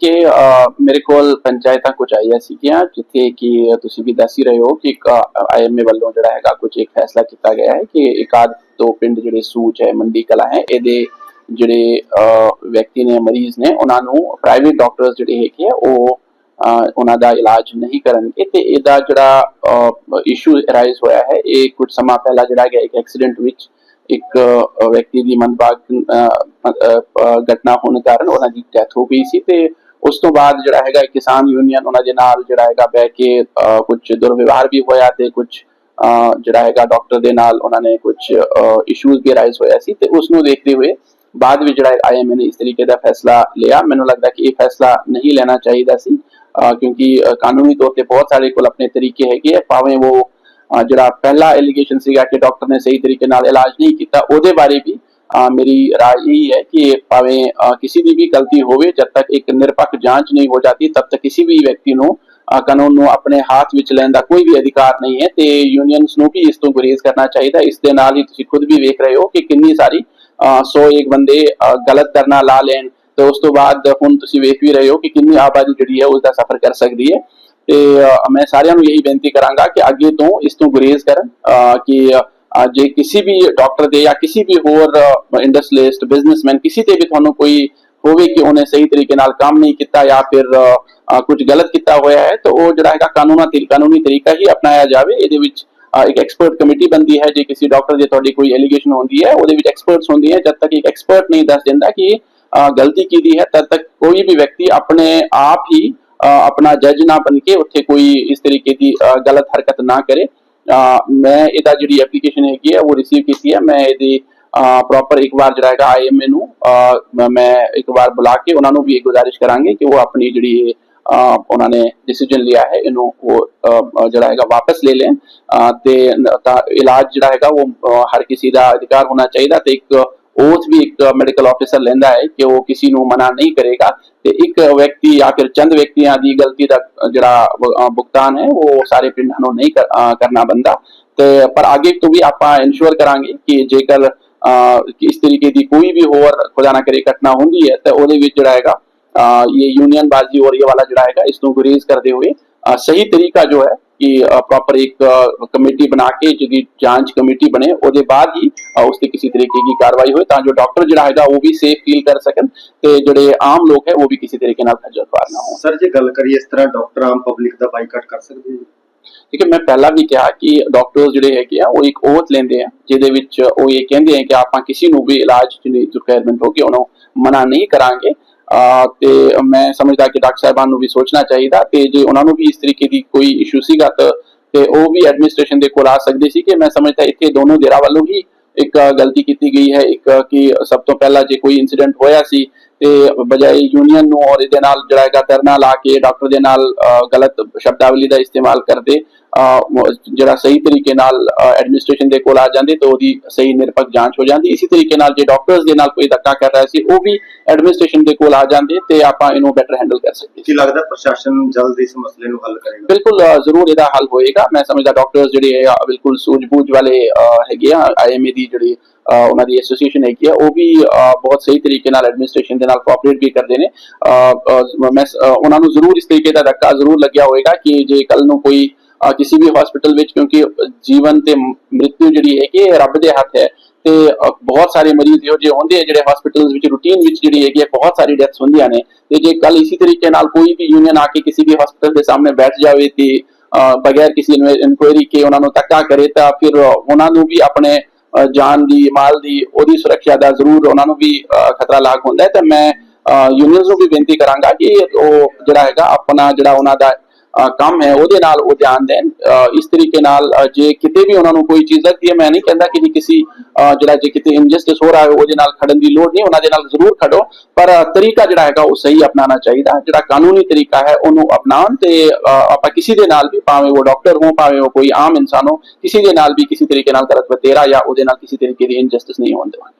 ਕਿ ਮੇਰੇ ਕੋਲ ਪੰਚਾਇਤਾਂ ਕੁਝ ਆਈਆਂ ਸੀਗੀਆਂ, ਜਿੱਥੇ ਕਿ ਤੁਸੀਂ ਵੀ ਦੱਸ ਹੀ ਰਹੇ ਹੋ ਕਿ ਆਈਐਮਏ ਵੱਲੋਂ ਜਿਹੜਾ ਹੈਗਾ ਕੁਝ ਇੱਕ ਫੈਸਲਾ ਕੀਤਾ ਗਿਆ ਹੈ ਕਿ ਇੱਕ ਆਧ ਦੋ ਪਿੰਡ ਜਿਹੜੇ ਸੂਚ ਹੈ, ਮੰਡੀ ਕਲਾ ਹੈ, ਇਹਦੇ ਜਿਹੜੇ ਵਿਅਕਤੀ ਨੇ, ਮਰੀਜ਼ ਨੇ, ਉਹਨਾਂ ਨੂੰ ਪ੍ਰਾਈਵੇਟ ਡਾਕਟਰਸ ਜਿਹੜੇ ਹੈਗੇ ਆ, ਉਹ ਉਹਨਾਂ ਦਾ ਇਲਾਜ ਨਹੀਂ ਕਰਨਗੇ ਤੇ ਇਹਦਾ ਜਿਹੜਾ ਇਸ਼ੂ ਅਰਾਈਜ਼ ਹੋਇਆ ਹੈ, ਇਹ ਕੁਝ ਸਮਾਂ ਪਹਿਲਾਂ ਜਿਹੜਾ ਗਿਆ ਇੱਕ ਐਕਸੀਡੈਂਟ ਵਿੱਚ ਇੱਕ ਵਿਅਕਤੀ ਦੀ ਮੰਦਭਾਗ ਘਟਨਾ ਹੋਣ ਕਾਰਨ ਉਹਨਾਂ ਦੀ ਡੈਥ ਹੋ ਗਈ ਸੀ ਤੇ ਉਸ ਤੋਂ ਬਾਅਦ ਜਿਹੜਾ ਹੈਗਾ ਕਿਸਾਨ ਯੂਨੀਅਨ ਉਹਨਾਂ ਦੇ ਨਾਲ ਜਿਹੜਾ ਹੈਗਾ ਬਹਿ ਕੇ ਕੁਝ ਦੁਰਵਿਵਹਾਰ ਵੀ ਹੋਇਆ ਤੇ ਕੁਝ ਜਿਹੜਾ ਹੈਗਾ ਡਾਕਟਰ ਦੇ ਨਾਲ ਉਹਨਾਂ ਨੇ ਕੁਝ ਇਸ਼ੂਜ਼ ਵੀ ਰਾਈਜ਼ ਹੋਇਆ ਸੀ ਤੇ ਉਸ ਨੂੰ ਦੇਖਦੇ ਹੋਏ ਬਾਅਦ ਵਿੱਚ ਜਿਹੜਾ ਆਈਐਮਏ ਨੇ ਇਸ ਤਰੀਕੇ ਦਾ ਫੈਸਲਾ ਲਿਆ। ਮੈਨੂੰ ਲੱਗਦਾ ਕਿ ਇਹ ਫੈਸਲਾ ਨਹੀਂ ਲੈਣਾ ਚਾਹੀਦਾ ਸੀ ਕਿਉਂਕਿ ਕਾਨੂੰਨੀ ਤੌਰ ਤੇ ਬਹੁਤ ਸਾਰੇ ਕੋਲ ਆਪਣੇ ਤਰੀਕੇ ਹੈਗੇ ਆ। ਭਾਵੇਂ ਉਹ ਜਿਹੜਾ ਪਹਿਲਾ ਐਲੀਗੇਸ਼ਨ ਸੀਗਾ ਕਿ ਡਾਕਟਰ ਨੇ ਸਹੀ ਤਰੀਕੇ ਨਾਲ ਇਲਾਜ ਨਹੀਂ ਕੀਤਾ, ਉਹਦੇ ਬਾਰੇ ਵੀ ਮੇਰੀ ਰਾਏ यही ਹੈ ਕਿ ਭਾਵੇਂ ਕਿਸੇ ਦੀ ਵੀ ਗਲਤੀ ਹੋਵੇ, ਜਦ ਤੱਕ ਇੱਕ ਨਿਰਪੱਖ ਜਾਂਚ ਨਹੀਂ ਹੋ जाती तब तक किसी भी व्यक्ति ਨੂੰ ਕਾਨੂੰਨ ਨੂੰ ਆਪਣੇ ਹੱਥ ਵਿੱਚ ਲੈਣ ਦਾ ਕੋਈ ਵੀ ਅਧਿਕਾਰ ਨਹੀਂ ਹੈ ਤੇ ਯੂਨੀਅਨਸ ਨੂੰ ਵੀ ਇਸ ਤੋਂ ਗੁਰੇਜ਼ ਕਰਨਾ ਚਾਹੀਦਾ। ਇਸ ਦੇ ਨਾਲ ਹੀ ਤੁਸੀਂ ਖੁਦ ਵੀ ਵੇਖ ਰਹੇ ਹੋ ਕਿ ਕਿੰਨੀ ਸਾਰੀ 101 ਬੰਦੇ ਗਲਤ ਕਰਨਾ ਲਾ ਲੈਣ ਤੇ ਉਸ ਤੋਂ ਬਾਅਦ ਹੁਣ ਤੁਸੀਂ ਵੇਖ ਵੀ ਰਹੇ ਹੋ ਕਿ ਕਿੰਨੀ ਆਬਾਦੀ ਜਿਹੜੀ ਹੈ ਉਸ ਦਾ ਸਫਰ ਕਰ ਸਕਦੀ ਹੈ। ਤੇ ਮੈਂ ਸਾਰਿਆਂ ਨੂੰ ਇਹੀ ਬੇਨਤੀ ਕਰਾਂਗਾ ਕਿ ਅੱਗੇ ਤੋਂ ਇਸ ਤੋਂ ਗੁਰੇਜ਼ ਕਰਨ ਕਿ ਜੇ ਕਿਸੇ ਵੀ ਡਾਕਟਰ ਦੇ ਜਾਂ ਕਿਸੇ ਵੀ ਹੋਰ ਇੰਡਸਟਰੀਲਿਸਟ ਬਿਜ਼ਨਸਮੈਨ ਕਿਸੇ ਤੇ ਵੀ ਤੁਹਾਨੂੰ ਕੋਈ ਹੋਵੇ ਕਿ ਉਹਨੇ ਸਹੀ ਤਰੀਕੇ ਨਾਲ ਕੰਮ ਨਹੀਂ ਕੀਤਾ ਜਾਂ ਫਿਰ ਅਹ, ਕੁਝ ਗਲਤ ਕੀਤਾ ਹੋਇਆ ਹੈ ਤਾਂ ਉਹ ਜਿਹੜਾ ਹੈਗਾ ਕਾਨੂੰਨਾ ਕਾਨੂੰਨੀ ਤਰੀਕਾ ਹੀ ਅਪਣਾਇਆ ਜਾਵੇ। ਇਹਦੇ ਵਿੱਚ ਇੱਕ ਐਕਸਪਰਟ ਕਮੇਟੀ ਬੰਦੀ ਹੈ। ਜੇ ਕਿਸੇ ਡਾਕਟਰ ਦੇ ਤੁਹਾਡੀ ਕੋਈ ਐਲੀਗੇਸ਼ਨ ਹੁੰਦੀ ਹੈ ਉਹਦੇ ਵਿੱਚ ਐਕਸਪਰਟਸ ਹੁੰਦੀ ਹੈ। ਜਦ ਤੱਕ ਇੱਕ ਐਕਸਪਰਟ ਨਹੀਂ ਦੱਸ ਦਿੰਦਾ ਕਿ ਗਲਤੀ ਕੀਤੀ ਹੈ ਤਦ ਤੱਕ ਕੋਈ ਵੀ ਵਿਅਕਤੀ ਆਪਣੇ ਆਪ ਹੀ ਆਪਣਾ ਜੱਜ ਨਾ ਬਣ ਕੇ ਉੱਥੇ ਕੋਈ ਇਸ ਤਰੀਕੇ ਦੀ ਗਲਤ ਹਰਕਤ ਨਾ ਕਰੇ। ਮੈਂ ਇਹਦਾ ਜਿਹੜੀ ਐਪਲੀਕੇਸ਼ਨ ਹੈਗੀ ਹੈ ਉਹ ਰਿਸੀਵ ਕੀਤੀ ਹੈ ਮੈਂ ਇਹਦੀ ਪ੍ਰੋਪਰ ਇੱਕ ਵਾਰ ਜਿਹੜਾ ਹੈਗਾ ਆਈਐਮਏ ਨੂੰ ਅਹ, ਮੈਂ- ਮੈਂ ਇੱਕ ਵਾਰ ਬੁਲਾ ਕੇ ਉਹਨਾਂ ਨੂੰ ਵੀ ਇਹ ਗੁਜ਼ਾਰਿਸ਼ ਕਰਾਂਗੇ ਕਿ ਉਹ ਆਪਣੀ ਜਿਹੜੀ ਇਹ, ਉਹਨਾਂ ਨੇ ਡਿਸੀਜਨ ਲਿਆ ਹੈ ਇਹਨੂੰ ਉਹ ਜਿਹੜਾ ਹੈਗਾ ਵਾਪਸ ਲੈ ਲੈਣ। ਅਹ, ਤੇ ਇਲਾਜ ਜਿਹੜਾ ਹੈਗਾ ਉਹ ਹਰ ਕਿਸੇ ਦਾ ਅਧਿਕਾਰ ਹੋਣਾ ਚਾਹੀਦਾ ਤੇ ਇੱਕ oath ਵੀ ਇੱਕ ਮੈਡੀਕਲ ਆਫੀਸਰ ਲੈਂਦਾ ਹੈ ਕਿ ਉਹ ਕਿਸੇ ਨੂੰ ਮਨਾ ਨਹੀਂ ਕਰੇਗਾ ਤੇ ਇੱਕ ਵਿਅਕਤੀ ਜਾਂ ਫਿਰ ਚੰਦ ਵਿਅਕਤੀਆਂ ਦੀ ਗਲਤੀ ਦਾ ਜਿਹੜਾ ਭੁ- ਅਹ ਭੁਗਤਾਨ ਹੈ ਉਹ ਸਾਰੇ ਪਿੰਡਾਂ ਨੂੰ ਨਹੀਂ ਕਰ- ਅਹ ਕਰਨਾ ਬੰਦਾ ਤੇ ਪਰ ਅੱਗੇ ਤੋਂ ਵੀ ਆਪਾਂ ਇਨਸ਼ੋਰ ਕਰਾਂਗੇ ਕਿ ਜੇਕਰ ਅਹ, ਕਿ ਇਸ ਤਰੀਕੇ ਦੀ ਕੋਈ ਵੀ ਹੋਰ ਖੁਦਾ ਨਾ ਕਰੇ ਘਟਨਾ ਹੁੰਦੀ ਹੈ ਤਾਂ ਉਹਦੇ ਵਿੱਚ ਜਿਹੜਾ ਹੈਗਾ ਅਹ, ਇਹ यूनियन बाजी और ये वाला ਜਿਹੜਾ ਹੈਗਾ ਇਸ ਨੂੰ ਗੁਰੇਜ਼ ਕਰਦੇ ਹੋਏ ਅਹ, ਸਹੀ ਤਰੀਕਾ ਜੋ ਹੈ ਕਿ ਪ੍ਰੋਪਰ ਇੱਕ ਕਮੇਟੀ ਬਣਾ ਕੇ ਜਿਹਦੀ ਜਾਂਚ ਕਮੇਟੀ ਬਣੇ ਉਹਦੇ ਬਾਅਦ ਹੀ ਉਸ ਤੇ ਕਿਸੇ ਤਰੀਕੇ ਦੀ ਕਾਰਵਾਈ ਹੋਏ ਤਾਂ ਜੋ ਡਾਕਟਰ ਜਿਹੜਾ ਹੈਗਾ ਉਹ ਵੀ ਸੇਫ ਫੀਲ ਕਰ ਸਕਣ ਤੇ ਜਿਹੜੇ ਆਮ ਲੋਕ ਹੈ ਉਹ ਵੀ ਕਿਸੇ ਤਰੀਕੇ ਨਾਲ ਖੱਜਲ ਖੁਆਰ ਨਾ ਹੋਣ। ਸਰ ਜੇ ਗੱਲ ਕਰੀਏ ਇਸ ਤਰ੍ਹਾਂ ਡਾਕਟਰ ਆਮ ਪਬਲਿਕ ਦਾ ਬਾਈਕਾਟ ਕਰ ਸਕਦੇ ਨੇ? ਠੀਕ ਹੈ ਮੈਂ ਪਹਿਲਾਂ ਵੀ ਕਿਹਾ ਕਿ ਡਾਕਟਰਸ ਜਿਹੜੇ ਹੈਗੇ ਆ ਉਹ ਇੱਕ ਓਥ ਲੈਂਦੇ ਆ ਜਿਹਦੇ ਵਿੱਚ ਉਹ ਇਹ ਕਹਿੰਦੇ ਆ ਕਿ ਆਪਾਂ ਕਿਸੇ ਨੂੰ ਵੀ ਇਲਾਜ ਦੀ ਰਿਕੁਆਇਰਮੈਂਟ ਹੋਗੀ ਉਹਨੂੰ ਮਨਾ ਨਹੀਂ ਕਰਾਂਗੇ। ਤੇ ਮੈਂ ਸਮਝਦਾ ਕਿ ਡਾਕਟਰ ਸਾਹਿਬਾਨ ਨੂੰ ਵੀ ਸੋਚਣਾ ਚਾਹੀਦਾ ਤੇ ਜੇ ਉਹਨਾਂ ਨੂੰ ਵੀ ਇਸ ਤਰੀਕੇ ਦੀ ਕੋਈ ਇਸ਼ੂ ਸੀਗਾ ਤਾਂ ਤੇ ਉਹ ਵੀ ਐਡਮਿਨਿਸਟ੍ਰੇਸ਼ਨ ਦੇ ਕੋਲ ਆ ਸਕਦੇ ਸੀ ਕਿ ਮੈਂ ਸਮਝਦਾ ਇੱਥੇ ਦੋਨੋਂ ਧਿਰਾਂ ਵੱਲੋਂ ਹੀ ਇੱਕ ਗਲਤੀ ਕੀਤੀ ਗਈ ਹੈ, ਇੱਕ ਕਿ ਸਭ ਤੋਂ ਪਹਿਲਾਂ ਜੇ ਕੋਈ ਇਨਸੀਡੈਂਟ ਹੋਇਆ ਸੀ ਤੇ ਬਜਾਏ ਯੂਨੀਅਨ ਨੂੰ ਔਰ ਇਹਦੇ ਨਾਲ ਜਿਹੜਾ ਹੈਗਾ ਧਰਨਾ ਲਾ ਕੇ ਡਾਕਟਰ ਦੇ ਨਾਲ ਗਲਤ ਸ਼ਬਦਾਵਲੀ ਦਾ ਇਸਤੇਮਾਲ ਕਰਦੇ ਜਿਹੜਾ ਸਹੀ ਤਰੀਕੇ ਨਾਲ ਐਡਮਿਨਿਸਟ੍ਰੇਸ਼ਨ ਦੇ ਕੋਲ ਆ ਜਾਂਦੇ ਤਾਂ ਉਹਦੀ ਸਹੀ ਨਿਰਪੱਖ ਜਾਂਚ ਹੋ ਜਾਂਦੀ। ਇਸੇ ਤਰੀਕੇ ਨਾਲ ਜੇ ਡਾਕਟਰਸ ਦੇ ਨਾਲ ਕੋਈ ਧੱਕਾ ਕਰ ਰਿਹਾ ਸੀ ਉਹ ਵੀ ਐਡਮਿਨਿਸਟ੍ਰੇਸ਼ਨ ਦੇ ਕੋਲ ਆ ਜਾਂਦੇ ਤੇ ਆਪਾਂ ਇਹਨੂੰ ਬੈਟਰ ਹੈਂਡਲ ਕਰ ਸਕਦੇ ਕੀ ਲੱਗਦਾ ਪ੍ਰਸ਼ਾਸਨ ਜਲਦ ਇਸ ਮਸਲੇ ਨੂੰ ਹੱਲ ਕਰੇਗਾ? ਬਿਲਕੁਲ ਜ਼ਰੂਰ ਇਹਦਾ ਹੱਲ ਹੋਏਗਾ। ਮੈਂ ਸਮਝਦਾ ਡਾਕਟਰਸ ਜਿਹੜੇ ਬਿਲਕੁਲ ਸੂਝ-ਬੂਝ ਵਾਲੇ ਹੈਗੇ ਆ। ਆਈਐਮਏ ਦੀ ਜਿਹੜੀ ਉਹਨਾਂ ਦੀ ਐਸੋਸੀਏਸ਼ਨ ਹੈਗੀ ਆ ਉਹ ਵੀ ਬਹੁਤ ਸਹੀ ਤਰੀਕੇ ਨਾਲ ਐਡਮਿਨਿਸਟ੍ਰੇਸ਼ਨ ਦੇ ਨਾਲ ਕੋਆਪਰੇਟ ਵੀ ਕਰਦੇ ਨੇ। ਮੈਂ ਉਹਨਾਂ ਨੂੰ ਜ਼ਰੂਰ ਇਸ ਤਰੀਕੇ ਦਾ ਧੱਕਾ ਜ਼ਰੂਰ ਲੱਗਿਆ ਹੋਏਗਾ ਕਿ ਜੇ ਕੱਲ ਨੂੰ ਕੋਈ ਕਿਸੇ ਵੀ ਹਸਪੀਟਲ ਵਿੱਚ ਕਿਉਂਕਿ ਜੀਵਨ ਤੇ ਮ੍ਰਿਤੂ ਜਿਹੜੀ ਹੈ ਕਿ ਰੱਬ ਦੇ ਹੱਥ ਹੈ ਤੇ ਬਹੁਤ ਸਾਰੇ ਮਰੀਜ਼ ਇਹੋ ਜਿਹੇ ਹੁੰਦੇ ਆ ਜਿਹੜੇ ਹਸਪੀਟਲਸ ਵਿੱਚ ਰੂਟੀਨ ਵਿੱਚ ਜਿਹੜੀ ਹੈਗੀ ਹੈ, ਬਹੁਤ ਸਾਰੀ ਡੈਥਸ ਹੁੰਦੀਆਂ ਨੇ ਤੇ ਜੇ ਕੱਲ ਇਸੇ ਤਰੀਕੇ ਨਾਲ ਕੋਈ ਵੀ ਯੂਨੀਅਨ ਆ ਕੇ ਕਿਸੇ ਵੀ ਹਸਪੀਟਲ ਦੇ ਸਾਹਮਣੇ ਬੈਠ ਜਾਵੇ ਤੇ ਬਗੈਰ ਕਿਸੇ ਇਨਕੁਆਇਰੀ ਕੇ ਉਹਨਾਂ ਨੂੰ ਧੱਕਾ ਕਰੇ ਤਾਂ ਫਿਰ ਉਹਨਾਂ ਨੂੰ ਵੀ ਆਪਣੇ ਜਾਨ ਦੀ, ਮਾਲ ਦੀ, ਉਹਦੀ ਸੁਰੱਖਿਆ ਦਾ ਜ਼ਰੂਰ ਉਹਨਾਂ ਨੂੰ ਵੀ ਖਤਰਾ ਲਾਗ ਹੁੰਦਾ ਹੈ। ਤਾਂ ਮੈਂ ਯੂਨੀਅਨਸ ਨੂੰ ਵੀ ਬੇਨਤੀ ਕਰਾਂਗਾ ਕਿ ਉਹ ਜਿਹੜਾ ਹੈਗਾ, ਆਪਣਾ ਜਿਹੜਾ ਉਹਨਾਂ ਦਾ ਕੰਮ ਹੈ, ਉਹਦੇ ਨਾਲ ਉਹ ਧਿਆਨ ਦੇਣ। ਇਸ ਤਰੀਕੇ ਨਾਲ ਜੇ ਕਿਤੇ ਵੀ ਉਹਨਾਂ ਨੂੰ ਕੋਈ ਚੀਜ਼ ਲੱਗਦੀ ਹੈ, ਮੈਂ ਨਹੀਂ ਕਹਿੰਦਾ ਕਿ ਜੀ ਕਿਸੇ ਜਿਹੜਾ ਜੇ ਕਿਤੇ ਇਨਜਸਟਿਸ ਹੋ ਰਿਹਾ ਹੈ ਉਹਦੇ ਨਾਲ ਖੜਨ ਦੀ ਲੋੜ ਨਹੀਂ, ਉਹਨਾਂ ਦੇ ਨਾਲ ਜ਼ਰੂਰ ਖੜੋ। ਪਰ ਤਰੀਕਾ ਜਿਹੜਾ ਹੈਗਾ, ਉਹ ਸਹੀ ਅਪਣਾਉਣਾ ਚਾਹੀਦਾ। ਜਿਹੜਾ ਕਾਨੂੰਨੀ ਤਰੀਕਾ ਹੈ, ਉਹਨੂੰ ਅਪਣਾਉਣ ਤੇ ਆਪਾਂ ਕਿਸੇ ਦੇ ਨਾਲ ਵੀ, ਭਾਵੇਂ ਉਹ ਡਾਕਟਰ ਹੋ ਭਾਵੇਂ ਉਹ ਕੋਈ ਆਮ ਇਨਸਾਨ ਹੋ ਕਿਸੇ ਦੇ ਨਾਲ ਵੀ, ਕਿਸੇ ਤਰੀਕੇ ਨਾਲ ਗਲਤ ਵਤੇਰਾ ਜਾਂ ਉਹਦੇ ਨਾਲ ਕਿਸੇ ਤਰੀਕੇ ਦੀ ਇਨਜਸਟਿਸ ਨਹੀਂ ਹੋਣ ਦੇਵਾਂਗੇ।